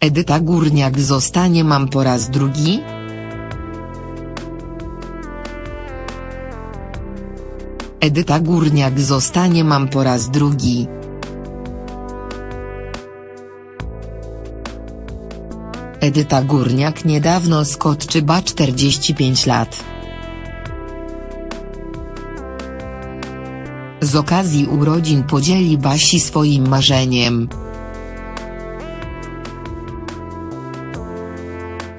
Edyta Górniak zostanie mam po raz drugi? Edyta Górniak zostanie mam po raz drugi. Edyta Górniak niedawno skoczyła 45 lat. Z okazji urodzin podzieli Basi swoim marzeniem.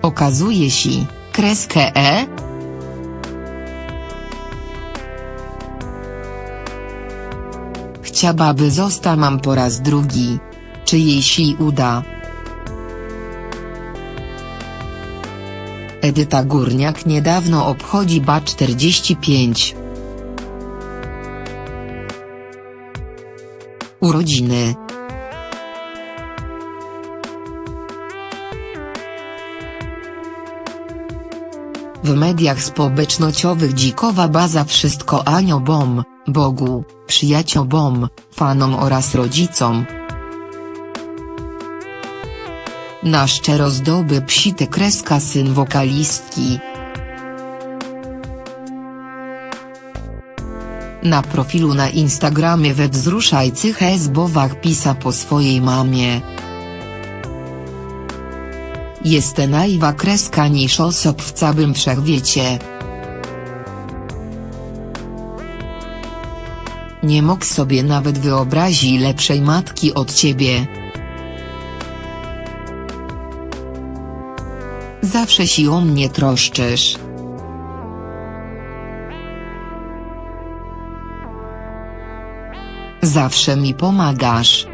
Okazuje się, kreskę E? Chciałaby zosta mam po raz drugi. Czy jej się uda? Edyta Górniak niedawno obchodzi ba 45. Urodziny. W mediach społecznościowych dzikowa baza wszystko aniołom, Bogu, przyjaciołom, fanom oraz rodzicom. Na szczero zdoby psite kreska syn wokalistki. Na profilu na Instagramie we wzruszajcych esbowach pisa po swojej mamie. Jest najwa kreska niż osób w całym wszechwiecie. Nie mógł sobie nawet wyobrazić lepszej matki od ciebie. Zawsze się o mnie troszczysz. Zawsze mi pomagasz.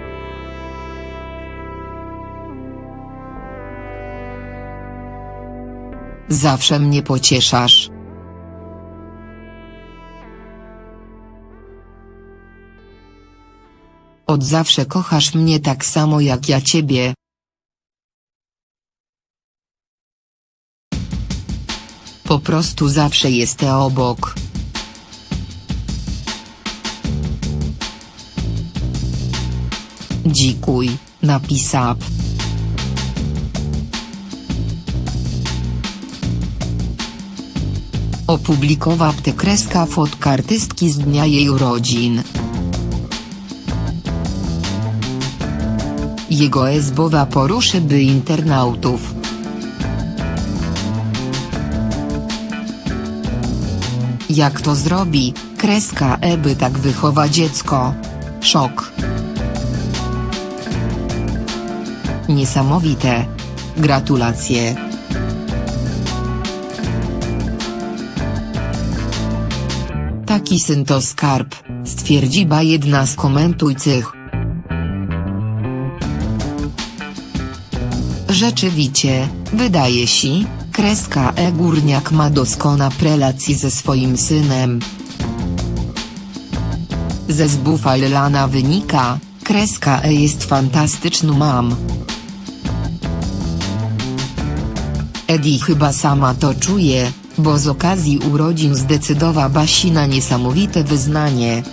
Zawsze mnie pocieszasz. Od zawsze kochasz mnie tak samo jak ja ciebie. Po prostu zawsze jestem obok. Dzikuj, napisał. Opublikował tę kreska fotka artystki z dnia jej urodzin. Jego esbowa poruszy by internautów. Jak to zrobi, kreska E by tak wychowa dziecko? Szok. Niesamowite. Gratulacje. Taki syn to skarb, stwierdziła jedna z komentujących. Rzeczywiście, wydaje się, kreska E Górniak ma doskonałe relacje ze swoim synem. Ze zbufalana wynika, kreska E jest fantastyczną mam. Eddie chyba sama to czuje, bo z okazji urodzin zdecydowała Basi na niesamowite wyznanie.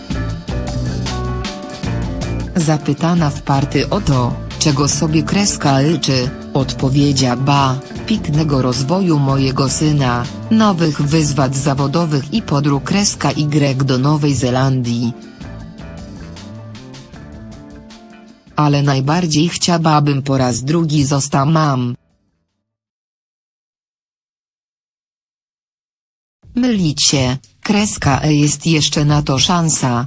Zapytana w party o to, czego sobie kreska liczy, odpowiedziała ba, piknego rozwoju mojego syna, nowych wyzwań zawodowych i podróż kreska Y do Nowej Zelandii. Ale najbardziej chciałabym po raz drugi zostać mam. Mylić się, kreska E jest jeszcze na to szansa,